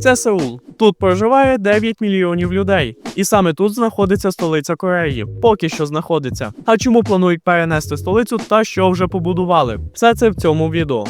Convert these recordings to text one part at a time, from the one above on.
Це Сеул. Тут проживає 9 мільйонів людей. І саме тут знаходиться столиця Кореї. Поки що знаходиться. А чому планують перенести столицю та що вже побудували? Все це в цьому відео.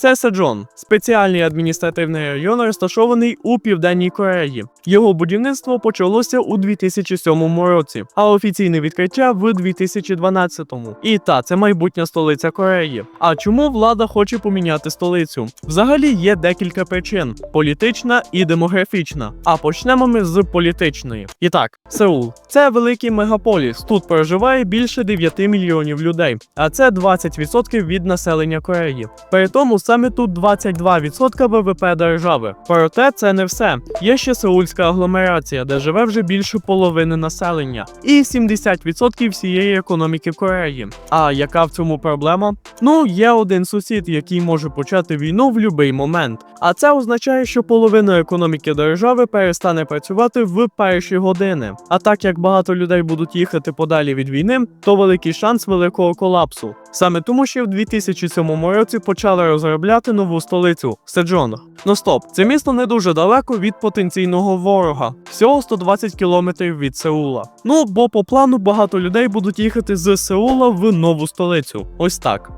Це Седжон, спеціальний адміністративний район, розташований у південній Кореї. Його будівництво почалося у 2007 році, а офіційне відкриття в 2012. І та це майбутня столиця Кореї. А чому влада хоче поміняти столицю? Взагалі є декілька причин: політична і демографічна. А почнемо ми з політичної. І так, Сеул це великий мегаполіс. Тут проживає більше 9 мільйонів людей, а це 20% від населення Кореї. При тому саме тут 22% ВВП держави. Проте це не все. Є ще Сеульська агломерація, де живе вже більше половини населення, і 70% всієї економіки Кореї. А яка в цьому проблема? Ну, є один сусід, який може почати війну в будь-який момент. А це означає, що половина економіки держави перестане працювати в перші години. А так як багато людей будуть їхати подалі від війни, то великий шанс великого колапсу. Саме тому, що в 2007 році почали розробляти нову столицю Седжон. Ну стоп, це місто не дуже далеко від потенційного ворога, всього 120 кілометрів від Сеула. Ну бо по плану багато людей будуть їхати з Сеула в нову столицю. Ось так.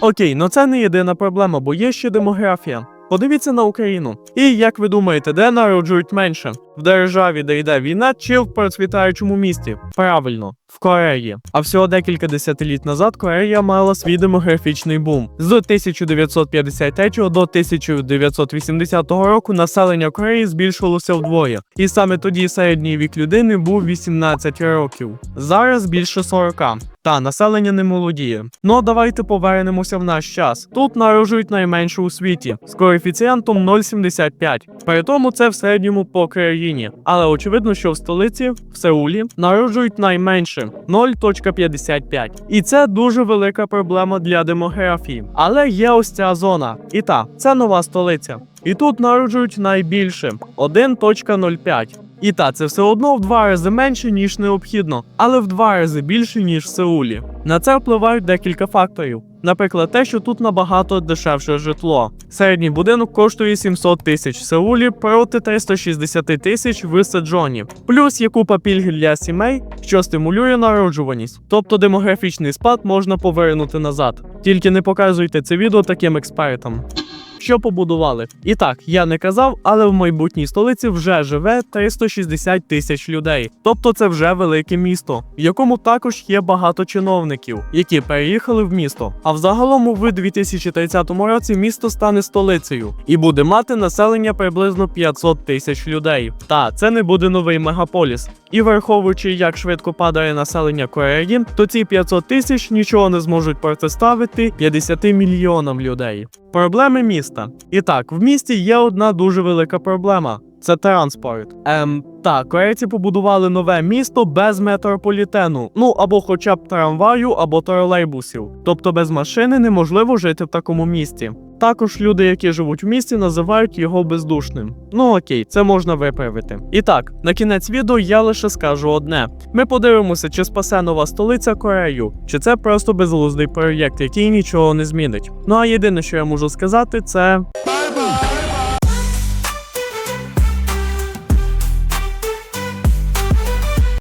Окей, ну це не єдина проблема, бо є ще демографія. Подивіться на Україну. І як ви думаєте, де народжують менше? В державі, де йде війна, чи в процвітаючому місті? Правильно, в Кореї. А всього декілька десятиліть назад Корея мала свій демографічний бум. З 1953 до 1980 року населення Кореї збільшилося вдвоє. І саме тоді середній вік людини був 18 років. Зараз більше 40. Та населення не молодіє. Ну давайте повернемося в наш час. Тут народжують найменше у світі з коефіцієнтом 0,75. При тому це в середньому по країні. Але очевидно, що в столиці, в Сеулі, народжують найменше 0,55. І це дуже велика проблема для демографії. Але є ось ця зона. І та, це нова столиця. І тут народжують найбільше 1.05. І та це все одно в два рази менше, ніж необхідно, але в два рази більше, ніж в Сеулі. На це впливають декілька факторів. Наприклад, те, що тут набагато дешевше житло. Середній будинок коштує 700 тисяч в Сеулі проти 360 тисяч в Седжоні. Плюс є купа пільг для сімей, що стимулює народжуваність. Тобто демографічний спад можна повернути назад. Тільки не показуйте це відео таким експертам. Що побудували? І так, я не казав, але в майбутній столиці вже живе 360 тисяч людей. Тобто це вже велике місто, в якому також є багато чиновників, які переїхали в місто. А взагалом у 2030 році місто стане столицею і буде мати населення приблизно 500 тисяч людей. Та це не буде новий мегаполіс. І враховуючи, як швидко падає населення Кореї, то ці 500 тисяч нічого не зможуть протиставити 50 мільйонам людей. Проблеми міста. І так, в місті є одна дуже велика проблема. Це транспорт. Ем, так, корейці побудували нове місто без метрополітену, ну або хоча б трамваю, або тролейбусів. Тобто без машини неможливо жити в такому місті. Також люди, які живуть в місті, називають його бездушним. Ну окей, це можна виправити. І так, на кінець відео я лише скажу одне: ми подивимося, чи спасе нова столиця Корею, чи це просто безглуздий проєкт, який нічого не змінить. Ну а єдине, що я можу сказати, це.